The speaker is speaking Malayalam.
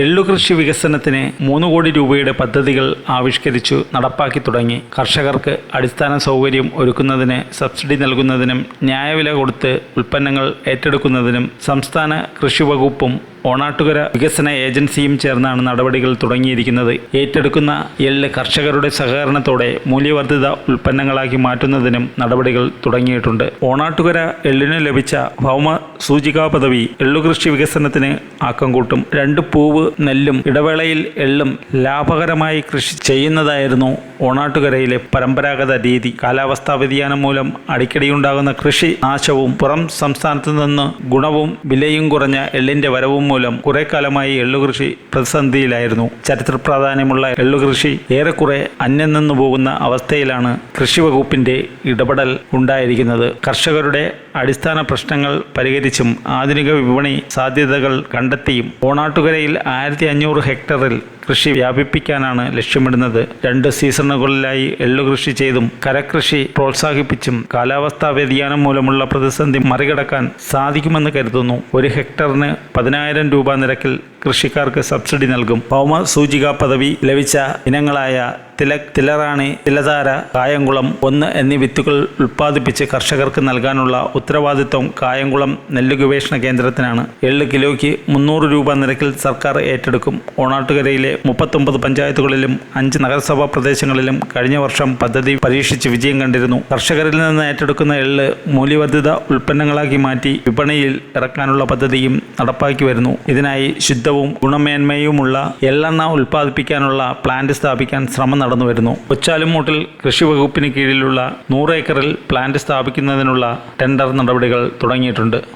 എള്ളു കൃഷി വികസനത്തിന് മൂന്ന് കോടി രൂപയുടെ പദ്ധതികൾ ആവിഷ്കരിച്ചു നടപ്പാക്കി തുടങ്ങി. കർഷകർക്ക് അടിസ്ഥാന സൗകര്യം ഒരുക്കുന്നതിന് സബ്സിഡി നൽകുന്നതിനും ന്യായവില കൊടുത്ത് ഉൽപ്പന്നങ്ങൾ ഏറ്റെടുക്കുന്നതിനും സംസ്ഥാന കൃഷി വകുപ്പും ഓണാട്ടുകര വികസന ഏജൻസിയും ചേർന്നാണ് നടപടികൾ തുടങ്ങിയിരിക്കുന്നത്. ഏറ്റെടുക്കുന്ന എള്ള് കർഷകരുടെ സഹകരണത്തോടെ മൂല്യവർദ്ധിത ഉൽപ്പന്നങ്ങളാക്കി മാറ്റുന്നതിനും നടപടികൾ തുടങ്ങിയിട്ടുണ്ട്. ഓണാട്ടുകര എള്ളിന് ലഭിച്ച ഭൗമ സൂചികാ പദവി എള്ളുകൃഷി വികസനത്തിന് ആക്കം കൂട്ടും. രണ്ട് പൂവ് നെല്ലും ഇടവേളയിൽ എള്ളും ലാഭകരമായി കൃഷി ചെയ്യുന്നതായിരുന്നു ഓണാട്ടുകരയിലെ പരമ്പരാഗത രീതി. കാലാവസ്ഥാ വ്യതിയാനം മൂലം അടിക്കടിയുണ്ടാകുന്ന കൃഷി നാശവും പുറം സംസ്ഥാനത്തു നിന്ന് ഗുണവും വിലയും കുറഞ്ഞ എള്ളിന്റെ വരവും മൂലം കുറെ കാലമായി എള്ളുകൃഷി പ്രതിസന്ധിയിലായിരുന്നു. ചരിത്ര പ്രാധാന്യമുള്ള എള്ളുകൃഷി ഏറെക്കുറെ അന്യം നിന്നു പോകുന്ന അവസ്ഥയിലാണ് കൃഷി വകുപ്പിന്റെ ഇടപെടൽ ഉണ്ടായിരിക്കുന്നത്. കർഷകരുടെ അടിസ്ഥാന പ്രശ്നങ്ങൾ പരിഹരിച്ചും ആധുനിക വിപണി സാധ്യതകൾ കണ്ടെത്തിയും ഓണാട്ടുകരയിൽ ആയിരത്തി അഞ്ഞൂറ് ഹെക്ടറിൽ കൃഷി വ്യാപിപ്പിക്കാനാണ് ലക്ഷ്യമിടുന്നത്. രണ്ട് സീസണുകളിലായി എള്ളുകൃഷി ചെയ്തും കരകൃഷി പ്രോത്സാഹിപ്പിച്ചും കാലാവസ്ഥാ വ്യതിയാനം മൂലമുള്ള പ്രതിസന്ധി മറികടക്കാൻ സാധിക്കുമെന്ന് കരുതുന്നു. ഒരു ഹെക്ടറിന് പതിനായിരം രൂപ നിരക്കിൽ കൃഷിക്കാർക്ക് സബ്സിഡി നൽകും. ഭൗമ സൂചിക പദവി ലഭിച്ച ഇനങ്ങളായ തിലക് തിലറാണി തിലധാര കായംകുളം ഒന്ന് എന്നീ വിത്തുകൾ ഉൽപ്പാദിപ്പിച്ച് കർഷകർക്ക് നൽകാനുള്ള ഉത്തരവാദിത്വം കായംകുളം നെല്ല് ഗവേഷണ കേന്ദ്രത്തിനാണ്. ഏഴ് കിലോയ്ക്ക് മുന്നൂറ് രൂപ നിരക്കിൽ സർക്കാർ ഏറ്റെടുക്കും. ഓണാട്ടുകരയിലെ മുപ്പത്തൊമ്പത് പഞ്ചായത്തുകളിലും അഞ്ച് നഗരസഭാ പ്രദേശങ്ങളിലും കഴിഞ്ഞ വർഷം പദ്ധതി പരീക്ഷിച്ച് വിജയം കണ്ടിരുന്നു. കർഷകരിൽ നിന്ന് ഏറ്റെടുക്കുന്ന എള്ള് മൂല്യവർദ്ധിത ഉൽപ്പന്നങ്ങളാക്കി മാറ്റി വിപണിയിൽ ഇറക്കാനുള്ള പദ്ധതിയും നടപ്പാക്കി വരുന്നു. ഇതിനായി ശുദ്ധവും ഗുണമേന്മയുമുള്ള എള്ളെണ്ണ ഉൽപ്പാദിപ്പിക്കാനുള്ള പ്ലാന്റ് സ്ഥാപിക്കാൻ ശ്രമം നടന്നു വരുന്നു. കൊച്ചാലുമൂട്ടിൽ കൃഷി വകുപ്പിന് കീഴിലുള്ള നൂറ് ഏക്കറിൽ പ്ലാന്റ് സ്ഥാപിക്കുന്നതിനുള്ള ടെൻഡർ നടപടികൾ തുടങ്ങിയിട്ടുണ്ട്.